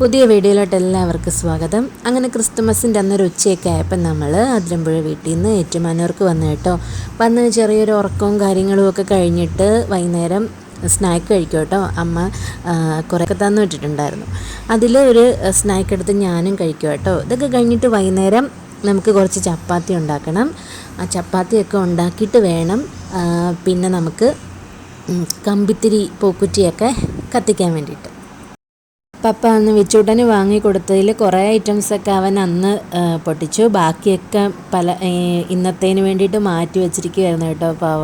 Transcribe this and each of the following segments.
പുതിയ വീഡിയോയിലോട്ട് എല്ലാവർക്കും സ്വാഗതം. അങ്ങനെ ക്രിസ്തുമസിന്റെ അന്നൊരു ഉച്ചയൊക്കെ ആയപ്പോൾ നമ്മൾ അതിരമ്പുഴ വീട്ടിൽ നിന്ന് ഏറ്റുമാനൂർക്ക് വന്നു കേട്ടോ. വന്ന് ചെറിയൊരു ഉറക്കവും കാര്യങ്ങളും ഒക്കെ കഴിഞ്ഞിട്ട് വൈകുന്നേരം സ്നാക്ക് കഴിക്കും കേട്ടോ. അമ്മ കുറേ കുറേയൊക്കെ തന്നു വിട്ടിട്ടുണ്ടായിരുന്നു അതിൽ ഒരു സ്നാക്ക് എടുത്ത് ഞാനും കഴിക്കും കേട്ടോ. ഇതൊക്കെ കഴിഞ്ഞിട്ട് വൈകുന്നേരം നമുക്ക് കുറച്ച് ചപ്പാത്തി ഉണ്ടാക്കണം. ആ ചപ്പാത്തിയൊക്കെ ഉണ്ടാക്കിയിട്ട് വേണം. പിന്നെ നമുക്ക് കമ്പിത്തിരി പൂക്കുറ്റിയൊക്കെ കത്തിക്കാൻ വേണ്ടിയിട്ട്. പപ്പ അന്ന് വിച്ചൂട്ടന് വാങ്ങിക്കൊടുത്തതിൽ കുറേ ഐറ്റംസൊക്കെ അവൻ അന്ന് പൊട്ടിച്ചു. ബാക്കിയൊക്കെ പല ഇന്നത്തേന് വേണ്ടിയിട്ട് മാറ്റി വെച്ചിരിക്കുകയായിരുന്നു കേട്ടോ പാവ.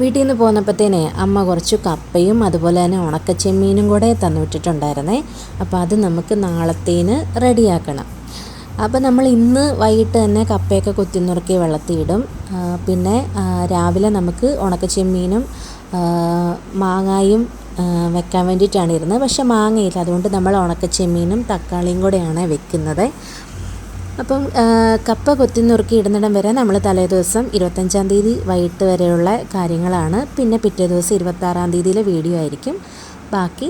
വീട്ടിൽ നിന്ന് പോന്നപ്പോഴത്തേനെ അമ്മ കുറച്ച് കപ്പയും അതുപോലെ തന്നെ ഉണക്കച്ചെമ്മീനും കൂടെ തന്നു വിട്ടിട്ടുണ്ടായിരുന്നേ അപ്പോൾ അത് നമുക്ക് നാളത്തേന് റെഡിയാക്കണം. അപ്പോൾ നമ്മൾ ഇന്ന് വൈകിട്ട് തന്നെ കപ്പയൊക്കെ കുത്തിനുറുക്കി വെള്ളത്തിയിടും. പിന്നെ രാവിലെ നമുക്ക് ഉണക്കച്ചെമ്മീനും മാങ്ങായും വെക്കാൻ വേണ്ടിയിട്ടാണ് ഇരുന്നത്. പക്ഷേ മാങ്ങയില്ല. അതുകൊണ്ട് നമ്മൾ ഉണക്കച്ചെമ്മീനും തക്കാളിയും കൂടെയാണ് വെക്കുന്നത്. അപ്പം കപ്പ കൊത്തി നുറുക്കി ഇടുന്നിടം വരെ നമ്മൾ തലേ ദിവസം ഇരുപത്തഞ്ചാം തീയതി വൈകിട്ട് വരെയുള്ള കാര്യങ്ങളാണ്. പിന്നെ പിറ്റേ ദിവസം ഇരുപത്താറാം തീയതിയിലെ വീഡിയോ ആയിരിക്കും. ബാക്കി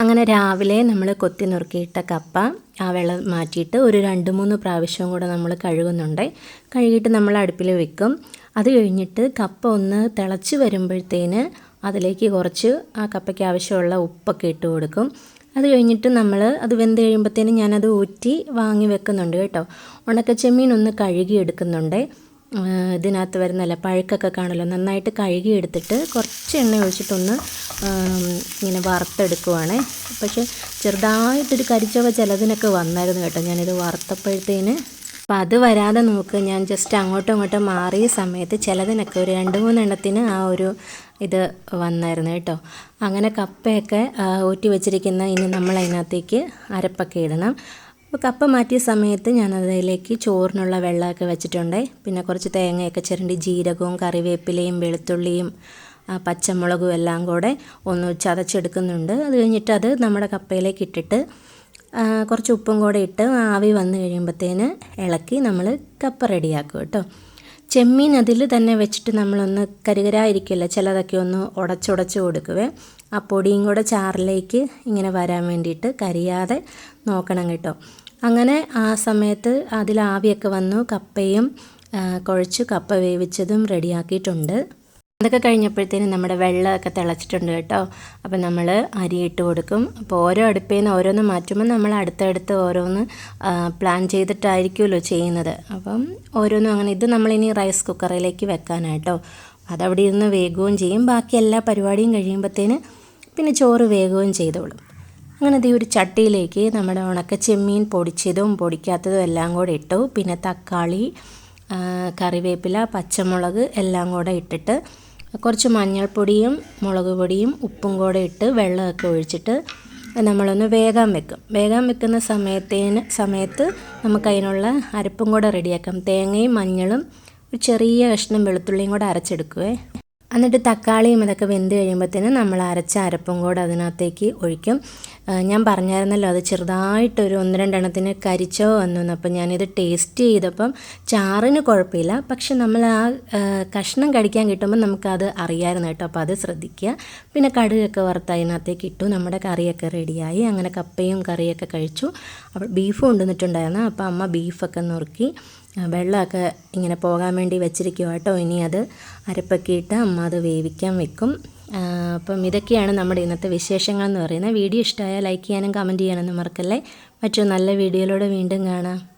അങ്ങനെ രാവിലെ നമ്മൾ കൊത്തി നുറുക്കിയിട്ട കപ്പ ആ വെള്ളം മാറ്റിയിട്ട് ഒരു രണ്ട് മൂന്ന് പ്രാവശ്യവും കൂടെ നമ്മൾ കഴുകുന്നുണ്ട്. കഴുകിയിട്ട് നമ്മൾ അടുപ്പിൽ വെക്കും. അത് കഴിഞ്ഞിട്ട് കപ്പ ഒന്ന് തിളച്ച് വരുമ്പോഴത്തേന് അതിലേക്ക് കുറച്ച് ആ കപ്പയ്ക്ക് ആവശ്യമുള്ള ഉപ്പൊക്കെ ഇട്ട് കൊടുക്കും. അത് കഴിഞ്ഞിട്ട് നമ്മൾ അത് വെന്ത് കഴിയുമ്പോഴത്തേനും ഞാനത് ഊറ്റി വാങ്ങി വെക്കുന്നുണ്ട് കേട്ടോ. ഉണക്കച്ചെമ്മീൻ ഒന്ന് കഴുകി എടുക്കുന്നുണ്ട്. ഇതിനകത്ത് വരുന്നല്ല പഴുക്കൊക്കെ കാണുമല്ലോ നന്നായിട്ട് കഴുകി എടുത്തിട്ട് കുറച്ച് എണ്ണ ഒഴിച്ചിട്ടൊന്ന് ഇങ്ങനെ വറുത്തെടുക്കുവാണ്. പക്ഷേ ചെറുതായിട്ടൊരു കരിച്ചവ ചിലതിനൊക്കെ വന്നായിരുന്നു കേട്ടോ ഞാനിത് വറുത്തപ്പോഴത്തേന്. അപ്പം അത് വരാതെ നോക്ക് ഞാൻ ജസ്റ്റ് അങ്ങോട്ടും ഇങ്ങോട്ടും മാറിയ സമയത്ത് ചിലതിനൊക്കെ ഒരു രണ്ട് മൂന്നെണ്ണത്തിന് ആ ഒരു ഇത് വന്നായിരുന്നു കേട്ടോ. അങ്ങനെ കപ്പയൊക്കെ ഊറ്റി വെച്ചിരിക്കുന്ന ഇനി നമ്മൾ അതിനകത്തേക്ക് അരപ്പൊക്കെ ഇടണം. അപ്പോൾ കപ്പ മാറ്റിയ സമയത്ത് ഞാൻ അതിലേക്ക് ചോറിനുള്ള വെള്ളമൊക്കെ വെച്ചിട്ടുണ്ട്. പിന്നെ കുറച്ച് തേങ്ങയൊക്കെ ചിരണ്ടി ജീരകവും കറിവേപ്പിലയും വെളുത്തുള്ളിയും പച്ചമുളകും എല്ലാം കൂടെ ഒന്ന് ചതച്ചെടുക്കുന്നുണ്ട്. അത് കഴിഞ്ഞിട്ട് അത് നമ്മുടെ കപ്പയിലേക്ക് ഇട്ടിട്ട് കുറച്ച് ഉപ്പും കൂടെ ഇട്ട് ആവി വന്നു കഴിയുമ്പോഴത്തേന് ഇളക്കി നമ്മൾ കപ്പ റെഡിയാക്കും കേട്ടോ. ചെമ്മീൻ അതിൽ തന്നെ വെച്ചിട്ട് നമ്മളൊന്ന് കരുകരായിരിക്കില്ല ചിലതൊക്കെ ഒന്ന് ഉടച്ചുടച്ച് കൊടുക്കുവേ. ആ പൊടിയും കൂടെ ചാറിലേക്ക് ഇങ്ങനെ വരാൻ വേണ്ടിയിട്ട് കരിയാതെ നോക്കണം കേട്ടോ. അങ്ങനെ ആ സമയത്ത് അതിൽ ആവിയൊക്കെ വന്നു കപ്പയും കുഴച്ച് കപ്പ വേവിച്ചതും റെഡിയാക്കിയിട്ടുണ്ട്. അതൊക്കെ കഴിഞ്ഞപ്പോഴത്തേനും നമ്മുടെ വെള്ളമൊക്കെ തിളച്ചിട്ടുണ്ട് കേട്ടോ. അപ്പം നമ്മൾ അരി ഇട്ട് കൊടുക്കും. അപ്പോൾ ഓരോ അടുപ്പിൽ നിന്ന് ഓരോന്ന് മാറ്റുമ്പോൾ നമ്മൾ അടുത്തടുത്ത് ഓരോന്ന് പ്ലാൻ ചെയ്തിട്ടായിരിക്കുമല്ലോ ചെയ്യുന്നത്. അപ്പം ഓരോന്നും അങ്ങനെ ഇത് നമ്മളിനി റൈസ് കുക്കറിലേക്ക് വെക്കാനായിട്ടോ അതവിടെ ഇരുന്ന് വേഗവും ചെയ്യും. ബാക്കി എല്ലാ പരിപാടിയും കഴിയുമ്പോഴത്തേന് പിന്നെ ചോറ് വേഗവും ചെയ്തോളും. അങ്ങനെ ഈ ഒരു ചട്ടിയിലേക്ക് നമ്മുടെ ഉണക്ക ചെമ്മീൻ പൊടിച്ചതും പൊടിക്കാത്തതും എല്ലാം കൂടെ ഇട്ടു. പിന്നെ തക്കാളി കറിവേപ്പില പച്ചമുളക് എല്ലാം കൂടെ ഇട്ടിട്ട് കുറച്ച് മഞ്ഞൾപ്പൊടിയും മുളക് പൊടിയും ഉപ്പും കൂടെ ഇട്ട് വെള്ളമൊക്കെ ഒഴിച്ചിട്ട് നമ്മളൊന്ന് വേഗം വെക്കും. വേഗം വെക്കുന്ന സമയത്തേന് സമയത്ത് നമുക്ക് അതിനുള്ള അരപ്പും കൂടെ റെഡിയാക്കാം തേങ്ങയും മഞ്ഞളും ഒരു ചെറിയ കഷ്ണം വെളുത്തുള്ളിയും കൂടെ അരച്ചെടുക്കുവേ. എന്നിട്ട് തക്കാളിയും ഇതൊക്കെ വെന്ത് കഴിയുമ്പോഴത്തേനും നമ്മൾ അരച്ച അരപ്പും കൂടെ അതിനകത്തേക്ക് ഒഴിക്കും. ഞാൻ പറഞ്ഞായിരുന്നല്ലോ അത് ചെറുതായിട്ടൊരു ഒന്ന് രണ്ടെണ്ണത്തിന് കരിച്ചോ വന്നു അപ്പം ഞാനിത് ടേസ്റ്റ് ചെയ്തപ്പം ചാറിന് കുഴപ്പമില്ല. പക്ഷെ നമ്മൾ ആ കഷ്ണം കടിക്കാൻ കിട്ടുമ്പോൾ നമുക്കത് അറിയാമായിരുന്നു കേട്ടോ. അപ്പോൾ അത് ശ്രദ്ധിക്കുക. പിന്നെ കടുകൊക്കെ വറുത്ത് അതിനകത്തേക്ക് ഇട്ടു. നമ്മുടെ കറിയൊക്കെ റെഡിയായി. അങ്ങനെ കപ്പയും കറിയൊക്കെ കഴിച്ചു. അപ്പോൾ ബീഫ് കൊണ്ടുവന്നിട്ടുണ്ടായിരുന്നു അപ്പോൾ അമ്മ ബീഫൊക്കെ നുറുക്കി വെള്ളമൊക്കെ ഇങ്ങനെ പോകാൻ വേണ്ടി വെച്ചിരിക്കുക കേട്ടോ. ഇനി അത് അരപ്പൊക്കെ അമ്മ അത് വേവിക്കാൻ വെക്കും. അപ്പം ഇതൊക്കെയാണ് നമ്മുടെ ഇന്നത്തെ വിശേഷങ്ങൾ എന്ന് പറയുന്നത്. വീഡിയോ ഇഷ്ടമായാൽ ലൈക്ക് ചെയ്യാനും കമന്റ് ചെയ്യാനൊന്നും മറക്കല്ലേ. മറ്റൊരു നല്ല വീഡിയോയിലൂടെ വീണ്ടും കാണാം.